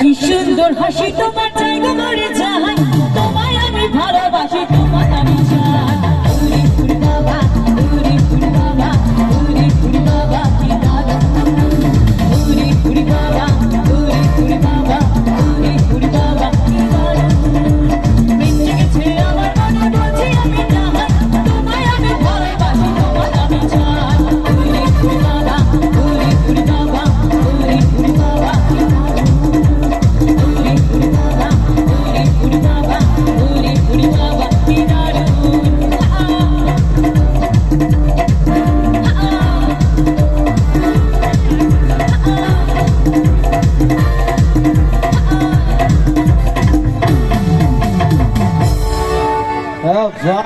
কি সুন্দর হাসি তোমার জায়গা মরে যায়। Well done.